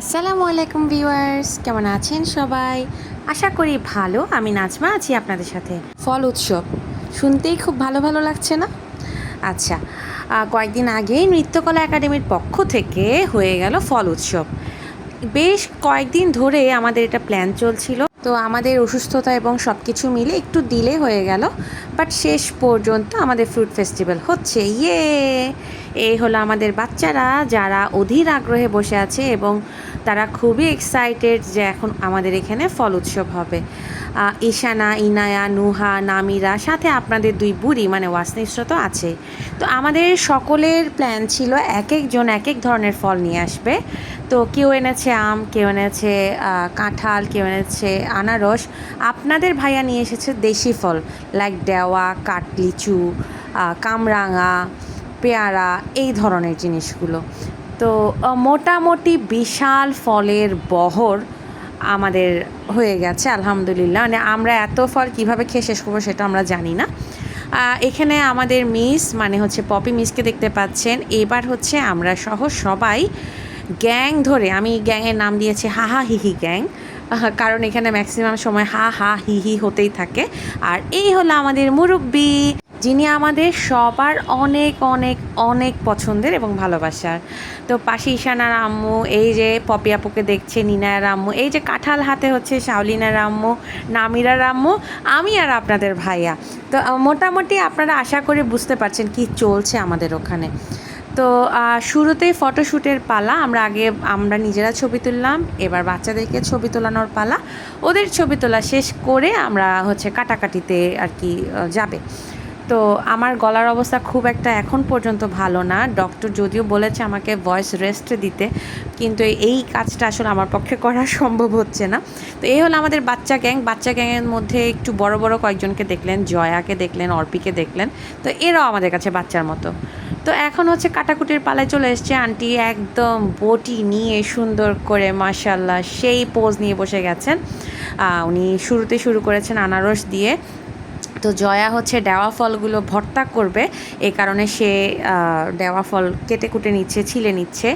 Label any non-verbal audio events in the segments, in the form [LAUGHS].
আসসালামু আলাইকুম ভিউয়ার্স, কেমন আছেন সবাই? আশা করি ভালো, আমি নাজমা আছি আপনাদের সাথে। ফল উৎসব, শুনতেই খুব ভালো ভালো লাগছে না? আচ্ছা কয়েকদিন আগেই নৃত্যকলা একাডেমির পক্ষ থেকে হয়ে গেল ফল উৎসব। বেশ কয়েকদিন ধরে আমাদের এটা প্ল্যান চলছিল। তো আমাদের অসুস্থতা এবং সব কিছু মিলে একটু ডিলে হয়ে গেল বাট শেষ পর্যন্ত আমাদের ফ্রুট ফেস্টিভ্যাল হচ্ছে। ইয়ে এই হলো আমাদের বাচ্চারা, যারা অধীর আগ্রহে বসে আছে এবং তারা খুবই এক্সাইটেড যে এখন আমাদের এখানে ফল উৎসব হবে। ঈশানা, ইনায়া, নুহা, নামিরা, সাথে আপনাদের দুই বুড়ি মানে ওয়াসনিশ্র তো আছে। তো আমাদের সকলের প্ল্যান ছিল এক একজন এক এক ধরনের ফল নিয়ে আসবে। তো কেউ এনেছে আম, কেউ এনেছে কাঁঠাল, কেউ এনেছে আনারস। আপনাদের ভাইয়া নিয়ে এসেছে দেশি ফল লাইক দেওয়া, কাটলিচু কামরাঙা, পেয়ারা, এই ধরনের জিনিসগুলো। তো মোটামুটি বিশাল ফলের বহর আমাদের হয়ে গেছে, আলহামদুলিল্লাহ। মানে আমরা এত ফল কীভাবে খেয়ে শেষ করব সেটা আমরা জানি না। এখানে আমাদের মিস মানে হচ্ছে পপি মিসকে দেখতে পাচ্ছেন। এবার হচ্ছে আমরা সহ সবাই গ্যাং ধরে, আমি গ্যাংয়ের নাম দিয়েছি হা হিহি গ্যাং কারণ এখানে ম্যাক্সিমাম সময় হা হা হি হি হতেই থাকে। আর এই হলো আমাদের মুরব্বী, যিনি আমাদের সবার অনেক অনেক অনেক পছন্দের এবং ভালোবাসার। তো পাশে ঈশানার আম্মু, এই যে পপি আপুকে দেখছে, নিনায়ার আম্মু, এই যে কাঁঠাল হাতে হচ্ছে শাওলিনার আম্মু, নামিরার আম্মু, আমি আর আপনাদের ভাইয়া। তো মোটামুটি আপনারা আশা করে বুঝতে পারছেন কি চলছে আমাদের ওখানে। তো শুরুতেই ফটোশ্যুটের পালা, আমরা আগে, আমরা নিজেরা ছবি তুললাম, এবার বাচ্চাদেরকে ছবি তোলানোর পালা। ওদের ছবি তোলা শেষ করে আমরা হচ্ছে কাটাকাটিতে আর কি যাবে। তো আমার গলার অবস্থা খুব একটা এখন পর্যন্ত ভালো না। ডক্টর যদিও বলেছে আমাকে ভয়েস রেস্ট দিতে, কিন্তু এই কাজটা আসলে আমার পক্ষে করা [LAUGHS] সম্ভব হচ্ছে না। তো এই হলো আমাদের বাচ্চা গ্যাং। বাচ্চা গ্যাংয়ের মধ্যে একটু বড় বড় কয়েকজনকে দেখলেন, জয়াকে দেখলেন, অর্পিকে দেখলেন, তো এরাও আমাদের কাছে বাচ্চার মতো। তো এখন হচ্ছে কাটাকুটির পালায় চলে এসছে। আন্টি একদম বটি নিয়ে সুন্দর করে মাশাল্লাহ সেই পোজ নিয়ে বসে গেছেন। উনি শুরুতে শুরু করেছেন আনারস দিয়ে। তো জয়া হচ্ছে ডেওয়া ফলগুলো ভর্তা করবে। এই কারণে সে ডেওয়া ফল কেটে কুটে নিচ্ছে, ছিলে নিচ্ছে।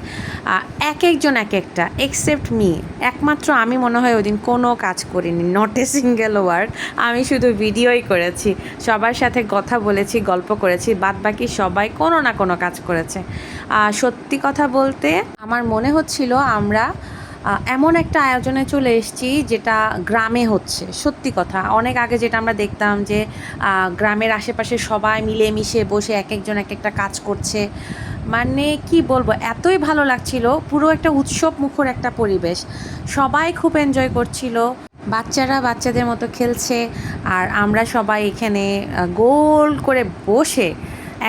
এক একজন এক একটা এক্সেপ্ট মি একমাত্র আমি মনে হয় ওই কোনো কাজ করিনি নট এ সিঙ্গেল ওয়ার্ড আমি শুধু ভিডিওই করেছি, সবার সাথে কথা বলেছি, গল্প করেছি বাদ বাকি সবাই কোনো না কোনো কাজ করেছে। সত্যি কথা বলতে আমার মনে হচ্ছিল আমরা এমন একটা আয়োজনে চলে এসেছি যেটা গ্রামে হচ্ছে, সত্যি কথা। অনেক আগে যেটা আমরা দেখতাম যে গ্রামের আশেপাশে সবাই মিলেমিশে বসে এক একজন এক একটা কাজ করছে। মানে কি বলব, এতই ভালো লাগছিল, পুরো একটা উৎসব মুখর একটা পরিবেশ। সবাই খুব এনজয় করছিল, বাচ্চারা বাচ্চাদের মতো খেলছে, আর আমরা সবাই এখানে গোল করে বসে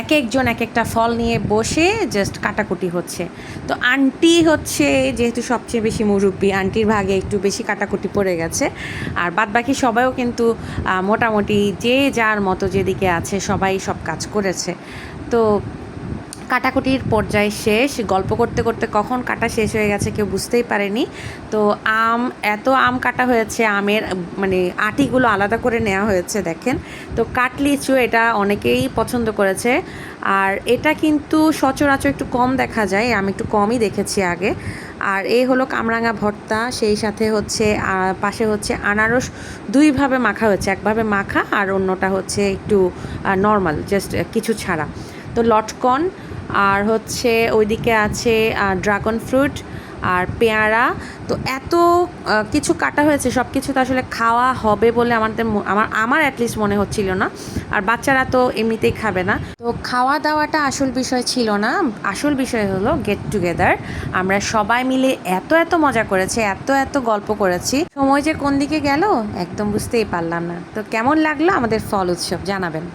এক একজন এক একটা ফল নিয়ে বসে জাস্ট কাটাকুটি হচ্ছে। তো আন্টি হচ্ছে যেহেতু সবচেয়ে বেশি মুরব্বী, আন্টির ভাগে একটু বেশি কাটাকুটি পড়ে গেছে। আর বাদ বাকি সবাইও কিন্তু মোটামুটি যে যার মতো যেদিকে আছে সবাই সব কাজ করেছে। তো কাটাকুটির পর্যায়ে শেষ। গল্প করতে করতে কখন কাটা শেষ হয়ে গেছে কেউ বুঝতেই পারেনি। তো আম, এত আম কাটা হয়েছে, আমের মানে আটিগুলো আলাদা করে নেওয়া হয়েছে, দেখেন। তো কাটলিচু এটা অনেকেই পছন্দ করেছে। আর এটা কিন্তু সচরাচর একটু কম দেখা যায়, আমি একটু কমই দেখেছি আগে। আর এই হলো কামরাঙা ভর্তা, সেই সাথে হচ্ছে পাশে হচ্ছে আনারস, দুইভাবে মাখা হয়েছে। একভাবে মাখা আর অন্যটা হচ্ছে একটু নর্মাল জাস্ট কিছু ছাড়া। তো লটকন আর হচ্ছে ওইদিকে আছে ড্রাগন ফ্রুট আর পেয়ারা। তো এত কিছু কাটা হয়েছে সব কিছু তো আসলে খাওয়া হবে বলে আমাদের আমার আমার অ্যাটলিস্ট মনে হচ্ছিল না। আর বাচ্চারা তো এমনিতেই খাবে না। তো খাওয়া দাওয়াটা আসল বিষয় ছিল না, আসল বিষয় হলো গেট টুগেদার আমরা সবাই মিলে এত এত মজা করেছি, এত এত গল্প করেছি। সময় যে কোন দিকে গেল, একদম বুঝতেই পারলাম না। তো কেমন লাগল আমাদের ফল উৎসব, জানাবেন।